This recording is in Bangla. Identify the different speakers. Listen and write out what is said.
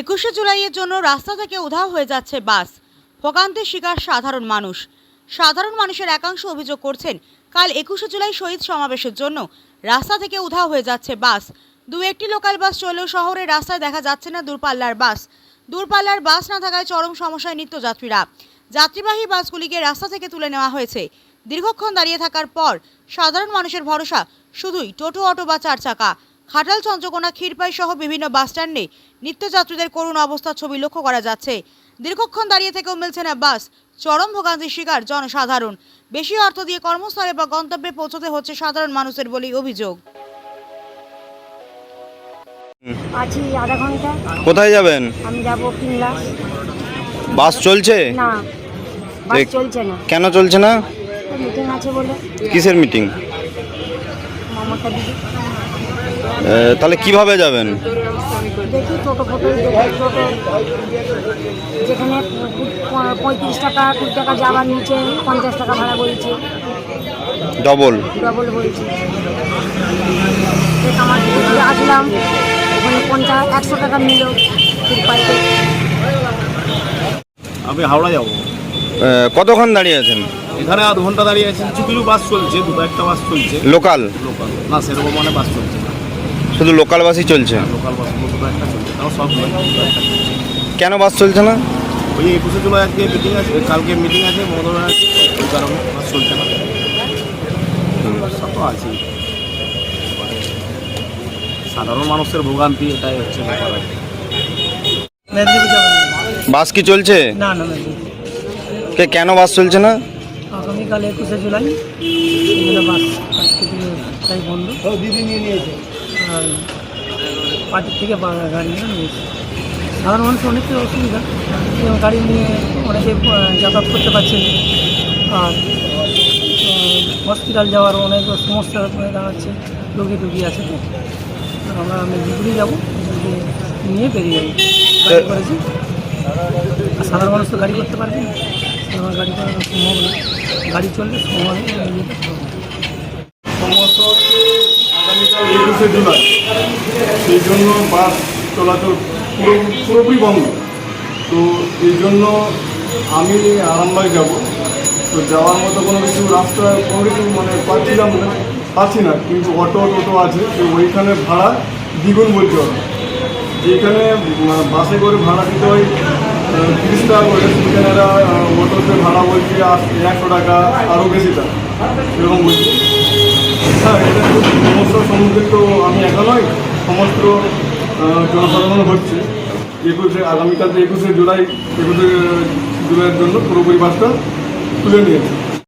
Speaker 1: একুশে জুলাইয়ের জন্য রাস্তা থেকে উধাও হয়ে যাচ্ছে বাস। ভোগান্তির শিকার সাধারণ মানুষ। সাধারণ মানুষের একাংশ অভিযোগ করছেন, কাল একুশে জুলাই শহীদ সমাবেশের জন্য রাস্তা থেকে উধাও হয়ে যাচ্ছে বাস। দু একটি লোকাল বাস চলেও শহরের রাস্তায় দেখা যাচ্ছে না দূরপাল্লার বাস। দূরপাল্লার বাস না থাকায় চরম সমস্যায় নিত্যযাত্রীরা। যাত্রীবাহী বাসগুলিকে রাস্তা থেকে তুলে নেওয়া হয়েছে। দীর্ঘক্ষণ দাঁড়িয়ে থাকার পর সাধারণ মানুষের ভরসা শুধুই টোটো, অটো বা চার চাকা। খাটাল চন্দ্রকোনা ক্ষীরপাই সহ বিভিন্ন বাস স্ট্যান্ডে নিত্যযাত্রীদের করুণ অবস্থার ছবি লক্ষ্য করা যাচ্ছে। দীর্ঘক্ষণ দাঁড়িয়ে থেকেও মিলছে না বাস। চরম ভোগান্তির শিকার জনসাধারণ। বেশি অর্থ দিয়ে কর্মস্থলে বা গন্তব্যে পৌঁছতে হচ্ছে সাধারণ মানুষের বলেই অভিযোগ।
Speaker 2: আছি আধা ঘণ্টা।
Speaker 3: কোথায় যাবেন?
Speaker 2: আমি যাব কিনলা
Speaker 3: বাস চলছে?
Speaker 2: না বাস চলছে না।
Speaker 3: কেন চলছে না?
Speaker 2: মিটিং আছে বলে।
Speaker 3: কিসের মিটিং? তাহলে কীভাবে যাবেন?
Speaker 2: দেখি টোটো ফটো টোটো। যেখানে পঁয়ত্রিশ টাকা কুড়ি টাকা যাওয়ার নিচে পঞ্চাশ টাকা ভাড়া বলছে।
Speaker 3: ডবল?
Speaker 2: ডবল বলছে। আমার আসলাম। ওখানে পঞ্চাশ একশো টাকা নিল।
Speaker 4: আমি হাওড়া যাব।
Speaker 3: কতক্ষণ দাঁড়িয়ে আছেন?
Speaker 4: এখানে আধ ঘণ্টা দাঁড়িয়ে আছি। কিছু কিছু বাস চলছে দুটো একটা বাস চলছে।
Speaker 3: লোকাল?
Speaker 4: লোকাল। না সেরকম মানে বাস চলছে না।
Speaker 3: শুধু লোকাল বাসই চলছে
Speaker 4: লোকাল বাসগুলো দুটো একটা চলছে তাও সব নয় দুটো একটা চলছে।
Speaker 3: কেন বাস চলছে না?
Speaker 4: ওই একুশে জুলাই আজকে মিটিং আছে কালকে মিটিং আছে মমতা আছে ওই কারণে বাস চলছে না। সব তো আছেই। সাধারণ মানুষের ভোগান্তি এটাই হচ্ছে ব্যাপার আর কি।
Speaker 5: মেদিনীপুর যাবেন
Speaker 3: বাস কি চলছে?
Speaker 5: না না মেদিনীপুর।
Speaker 3: কে কেন বাস চলছে না?
Speaker 5: আগামীকাল একুশে জুলাই। বাস আজকে থেকে তাই বন্ধ। দিদি নিয়ে নিয়েছে। আর পার্টির থেকে গাড়ি নিয়ে নিয়েছে সাধারণ মানুষ অনেকটাই অসুবিধা। এবং গাড়ি নিয়ে অনেকে যাতায়াত করতে পারছেন না। আর হসপিটাল যাওয়ার অনেক সমস্যা দাঁড়াচ্ছে। রোগী টুগী আছে তো। আর আমরা মেদিনীপুরে যাব। মেদিনীপুরে নিয়ে বেরিয়ে যাব। করেছি। আর সাধারণ মানুষ তো গাড়ি করতে পারবে না। সাধারণ গাড়ি করা সম্ভব না গাড়ি চললে সময়
Speaker 6: সমস্যা হচ্ছে জুলাই, সেই জন্য বাস চলাচল পুরো পুরোপুরি বন্ধ। তো এই জন্য আমি আরামবাগ যাব। তো যাওয়ার মতো কোনো কিছু রাস্তা কোনো কিছু মানে পাচ্ছিলাম না, পাচ্ছি না, কিন্তু অটো টোটো আছে। তো ওইখানে ভাড়া দ্বিগুণ বলতে হবে। যেখানে বাসে করে ভাড়া দিতে হয় তিরিশ টাকা করে। সেখানে এরা ভাড়া বলছি আর একশো টাকা, আরও বেশি টাকা এরকম বলছি। হ্যাঁ এটা খুব সমস্যার সম্মুখীন তো আমি একা নয় সমস্ত জনসাধারণ হচ্ছে। একুশে, আগামীকাল একুশে জুলাই, একুশে জুলাইয়ের জন্য পুরোপুরি বাসটা তুলে নিয়েছে।